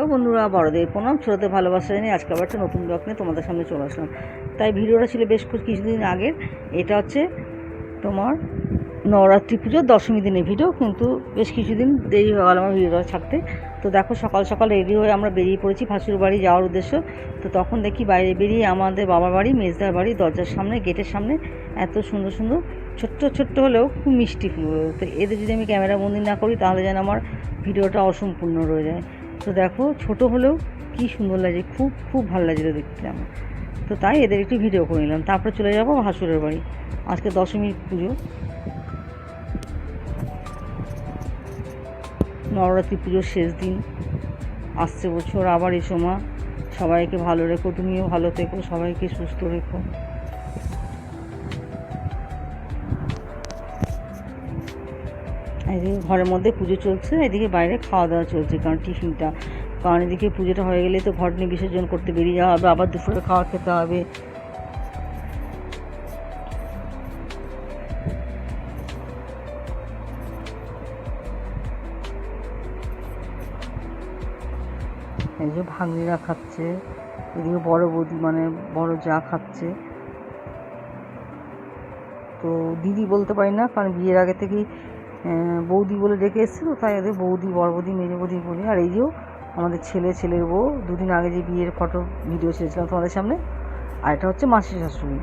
ও বন্ধুরা, বড়দের প্রণাম, ছোটোদের ভালোবাসা জানি আজকে আবার একটা নতুন ব্লগ নিয়ে তোমাদের সামনে চলে আসলাম। তাই ভিডিওটা ছিল বেশ কিছু- কিছুদিন আগের। এটা হচ্ছে তোমার নবরাত্রি পুজোর দশমী দিনের ভিডিও, কিন্তু বেশ কিছুদিন দেরি হয়ে গেল আমার ভিডিওটা ছাড়তে। তো দেখো, সকাল সকাল রেডি হয়ে আমরা বেরিয়ে পড়েছি ভাসুর বাড়ি যাওয়ার উদ্দেশ্য। তো তখন দেখি বাইরে বেরিয়ে আমাদের বাবার বাড়ি, মেজদার বাড়ি, দরজার সামনে, গেটের সামনে এত সুন্দর সুন্দর ছোট্ট ছোট্ট হলেও খুব মিষ্টি ফুল। তো এদের যদি আমি ক্যামেরা বন্দি না করি, তাহলে যেন আমার ভিডিওটা অসম্পূর্ণ রয়ে যায়। তো দেখো, ছোট হলেও কি সুন্দর লাগে খুব খুব ভালো লাগছিল দেখতে আমার। তো তাই এদের একটু ভিডিও করে নিলাম। তারপরে চলে যাব ভাসুরের বাড়ি। আজকে দশমীর পুজো। নবরাত্রি পুজোর শেষ দিন। আসছে বছর, আবার এসো মা। সবাইকে ভালো রেখো, তুমিও ভালো থেকো, সবাইকে সুস্থ রেখো। এদিকে ঘরের মধ্যে পুজো চলছে, এদিকে বাইরে খাওয়া দাওয়া চলছে, কারণ টিফিনটা। কারণ এদিকে পুজোটা হয়ে গেলে তো ঘর নিয়ে বিসর্জন করতে বেরিয়ে যাওয়া হবে, আবার দুপুরে খাওয়া খেতে হবে। এই যে ভাগ্নিরা খাচ্ছে, এদিকে বড় বৌদি মানে বড় যা খাচ্ছে। তো দিদি বলতে পারি না, কারণ বিয়ের আগে থেকেই বৌদি বলে ডেকে এসেছে তো তাই ওদের বৌদি বড় বৌদি মেজে বৌদি বলি আর এই যেও আমাদের ছেলে, ছেলের বউ, দুদিন আগে যে বিয়ের ফটো ভিডিও ছেড়েছিলাম তোমাদের সামনে, আর এটা হচ্ছে মাসির শাশুড়ি।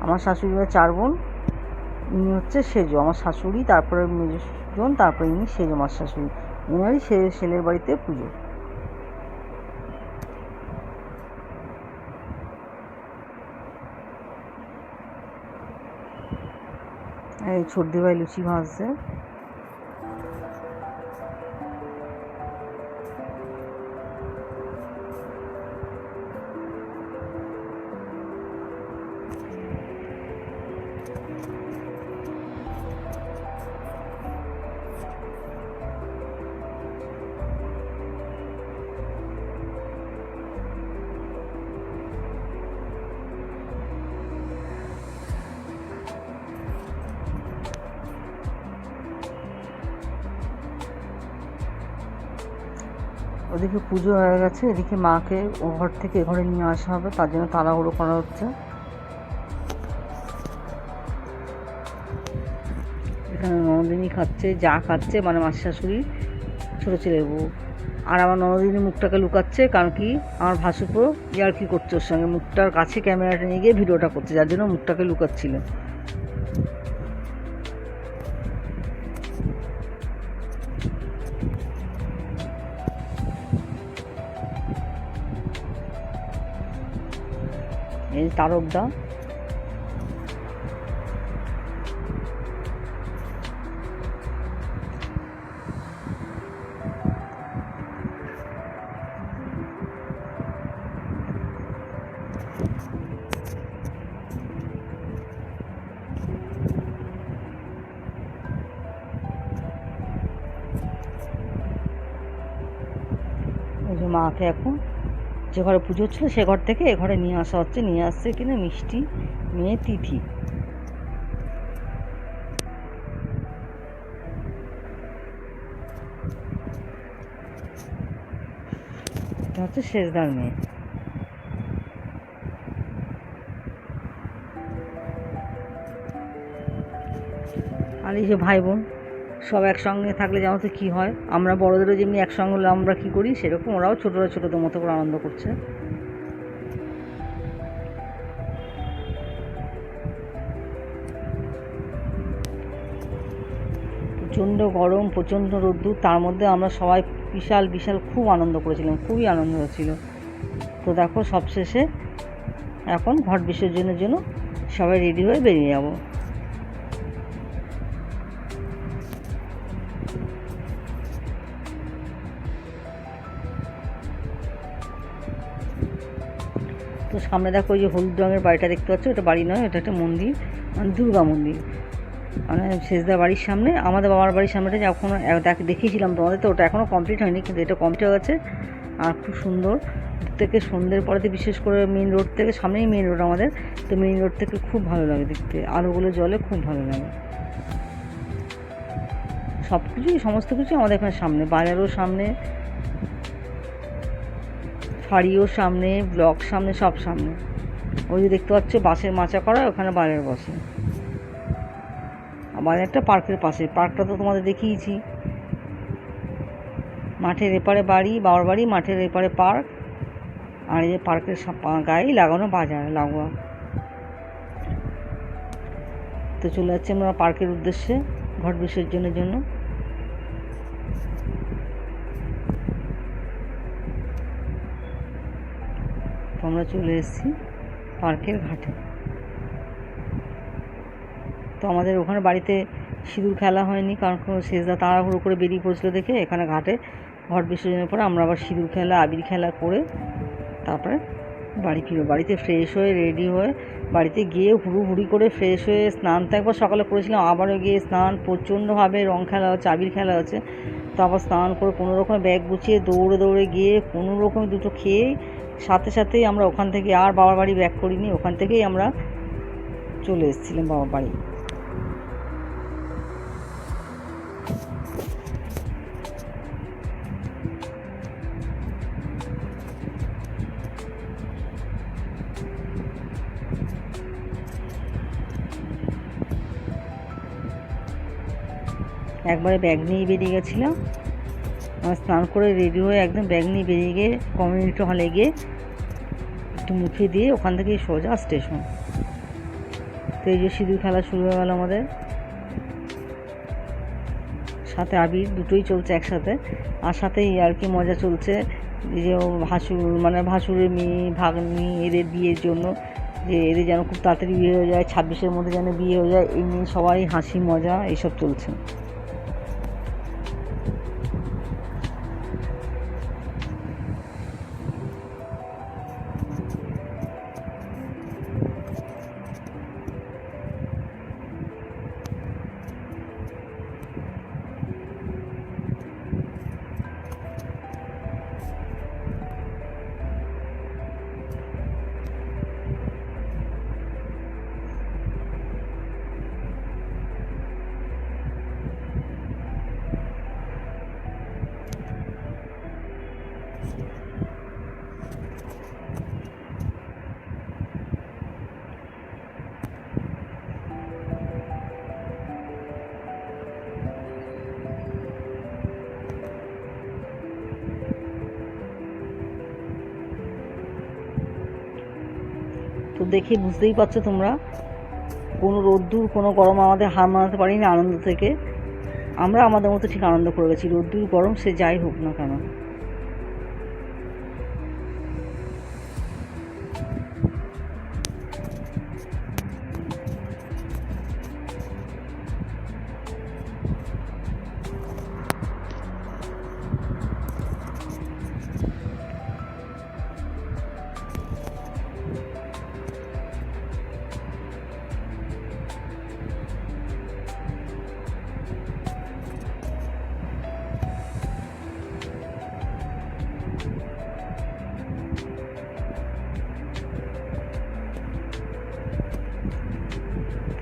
আমার শাশুড়ি হয় চার বোন, ইনি হচ্ছে সেজো, আমার শাশুড়ি, তারপরে মেজজন তারপরে ইনি সেজো মাস শাশুড়ি। এনারই সে, ছেলের বাড়িতে পুজো। ছোটদি ভাই লুচি ভাজছে। ওদিকে পুজো হয়ে গেছে, এদিকে মাকে ও ঘর থেকে ঘরে নিয়ে আসা হবে, তার জন্য তাড়াহুড়ো করা হচ্ছে। এখানে ননদিনী খাচ্ছে, যা খাচ্ছে মানে মাসি শাশুড়ি ছোটো ছেলের বউ। আর আমার ননদিনী মুখটাকে লুকাচ্ছে, কারণ কি? আমার ভাসুপো ইয়ার কি করছে ওর সঙ্গে? মুখটার কাছে ক্যামেরাটা নিয়ে গিয়ে ভিডিওটা করছে, যার জন্য মুখটাকে লুকাচ্ছিল। তারকদা। মাকে এখন যে ঘরে পুজো হচ্ছিল সে ঘর থেকে এ ঘরে নিয়ে আসা হচ্ছে। নিয়ে আসছে কিনা মিষ্টি মেয়ে তিথি। হচ্ছে শেষদার মেয়ে। আর এই যে ভাই বোন। সব একসঙ্গে থাকলে যেমন তো কী হয়? আমরা বড়দেরও যেমনি একসঙ্গে হলে আমরা কী করি? সেরকম ওরাও ছোটোরা ছোটোদের মতো করে আনন্দ করছে। প্রচণ্ড গরম, প্রচণ্ড রোদ্দুর, তার মধ্যে আমরা সবাই বিশাল বিশাল খুব আনন্দ করেছিলাম, খুবই আনন্দ হচ্ছিল। তো দেখো সবশেষে এখন ঘট বিসর্জনের জন্য সবাই রেডি হয়ে বেরিয়ে যাব। সামনে দেখো ওই যে হলুদ রঙের বাড়িটা দেখতে পাচ্ছ ওটা বাড়ি নয় ওটা একটা মন্দির মানে দুর্গা মন্দির। মানে শেষদার বাড়ির সামনে, আমাদের বাবার বাড়ির সামনেটা দেখ, দেখিয়েছিলাম তোমাদের তো, ওটা এখনও কমপ্লিট হয়নি, কিন্তু এটা কমপ্লিট হয়ে গেছে। আর খুব সুন্দর। থেকে সন্ধ্যের পরেতে বিশেষ করে মেন রোড থেকে, সামনেই মেন রোড আমাদের, তো মেন রোড থেকে খুব ভালো লাগে দেখতে। আলোগুলো জলে খুব ভালো লাগে। সব কিছুই সমস্ত কিছুই আমাদের এখানে সামনে, বাজারও সামনে ফাড়িও সামনে, ব্লক সামনে, সব সামনে। ওই যে দেখতে পাচ্ছ বাসের মাচা করা, ওখানে বাজার বসে। বাজারটা পার্কের পাশে। পার্কটা তো তোমাদের দেখিয়েছি। মাঠের এপারে বাড়ি, বাবার বাড়ি, মাঠের এপারে পার্ক। আর এই যে পার্কের গায়েই লাগানো বাজার, লাগোয়া। তো চলে যাচ্ছি আমরা পার্কের উদ্দেশ্যে ঘট বিসর্জনের জন্য। আমরা চলে এসেছি পার্কের ঘাটে। তো আমাদের ওখানে বাড়িতে সিঁদুর খেলা হয়নি, কারণ শেষদা তাড়াহুড়ো করে বেরিয়ে পড়ছিল দেখে এখানে ঘাটে ঘট বিসর্জনের পরে আমরা আবার সিঁদুর খেলা, আবির খেলা করে তারপরে বাড়ি ফিরবো। বাড়িতে ফ্রেশ হয়ে রেডি হয়ে বাড়িতে গিয়ে হুড়ু হুড়ি করে ফ্রেশ হয়ে স্নান তো একবার সকালে করেছিলাম, আবারও গিয়ে স্নান, প্রচণ্ডভাবে রং খেলা হচ্ছে, আবির খেলা হচ্ছে। তারপর স্নান করে কোনো রকমে ব্যাগ গুছিয়ে দৌড়ে দৌড়ে গিয়ে কোনো রকম দুটো খেয়ে সাথে সাথেই আমরা ওখান থেকে আর বাবার বাড়ি ব্যাক করিনি, ওখান থেকেই আমরা চলে এসেছিলাম বাবার বাড়ি। একবারে ব্যাগ নিয়ে বেরিয়ে গেছিলাম। আমার স্নান করে রেডি হয়ে একদম ব্যাগ নিয়ে বেরিয়ে গিয়ে কমিউনিটি হলে গিয়ে একটু মুখে দিয়ে ওখান থেকেই সোজা স্টেশন তো এই যে সিঁদুর খেলা শুরু হয়ে গেল আমাদের। সাথে আবির দুটোই চলছে একসাথে। আর সাথেই আর কি মজা চলছে যে ভাসুর মানে ভাসুরের মেয়ে, ভাগ্নি, এদের বিয়ের জন্য। যে এদের যেন খুব তাড়াতাড়ি বিয়ে হয়ে যায়, ছাব্বিশের মধ্যে যেন বিয়ে হয়ে যায়, এই নিয়ে সবাই হাসি মজা, এইসব চলছে। তো দেখে বুঝতেই পারছ তোমরা। কোনো রোদ্দুর, কোনো গরম আমাদের হার মানাতে পারিনি আনন্দ থেকে। আমরা আমাদের মতো ঠিক আনন্দ করে গেছি। রোদ্দুর, গরম সে যাই হোক না কেন।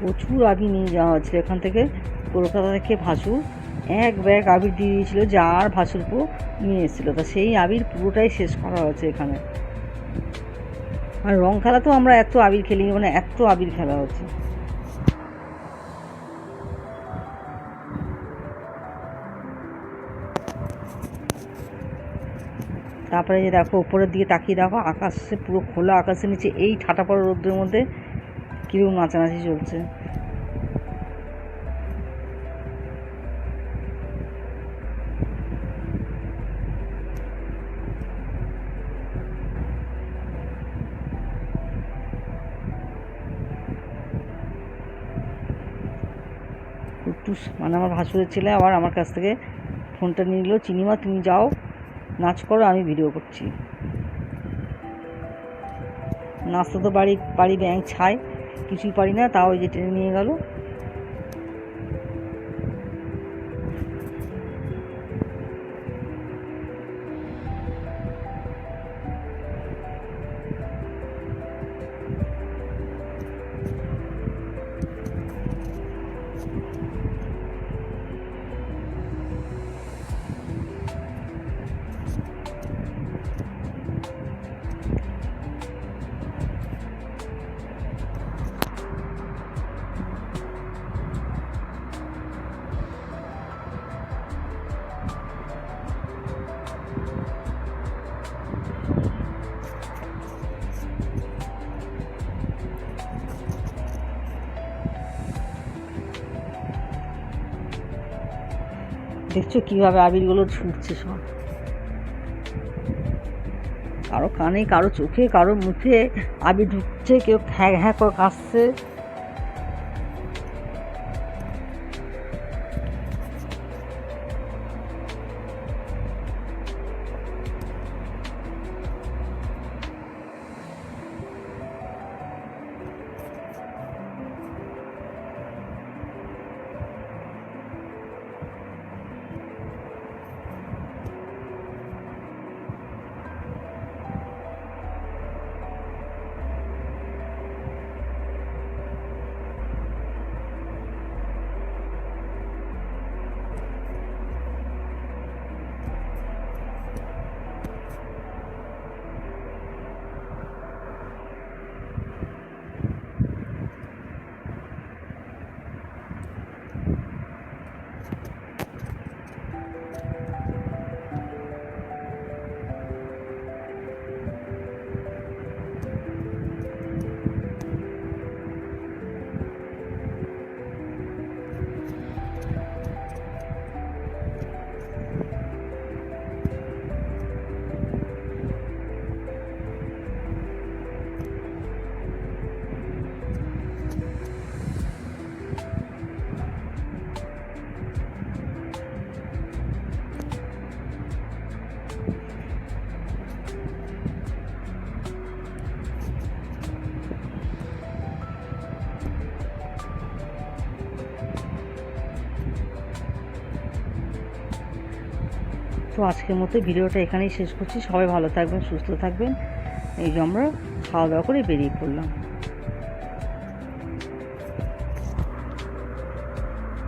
প্রচুর আবির নিয়ে যাওয়া হচ্ছিল এখান থেকে। কলকাতা থেকে ভাসুর, এক ব্যাগ আবির দিয়ে দিয়েছিলো যা আর ভাসুরপো নিয়ে এসেছিল। তা সেই আবির পুরোটাই শেষ করা হয়েছে এখানে। আর রং খেলা তো আমরা এত আবির খেলি মানে এত আবির খেলা হচ্ছে। তারপরে যে দেখো, উপরের দিকে তাকিয়ে দেখো, আকাশে পুরো খোলা, আকাশের নিচে এই ঠাটা পড়া রোদ্রের মধ্যে। কীরকম নাচানাচি চলছে? মানে আমার ভাসুরের ছেলে আবার আমার কাছ থেকে ফোনটা নিয়ে নিল, চিনিমা, তুমি যাও, নাচ করো, আমি ভিডিও করছি। নাচতে তো বাড়ি বাড়ি ব্যাংক ছাই। কিছুই পারি না তাও ওই যে টেনে নিয়ে গেল। দেখছ কীভাবে আবিরগুলো ছুটছে সব? কারও কানে, কারও চোখে, কারও মুখে আবির ঢুকছে, কেউ হ্যাঁ হ্যাঁ করে কাশছে তো আজকের মতো ভিডিওটা এখানেই শেষ করছি। সবাই ভালো থাকবেন, সুস্থ থাকবেন। এই যে আমরা খাওয়া দাওয়া করে বেরিয়ে পড়লাম।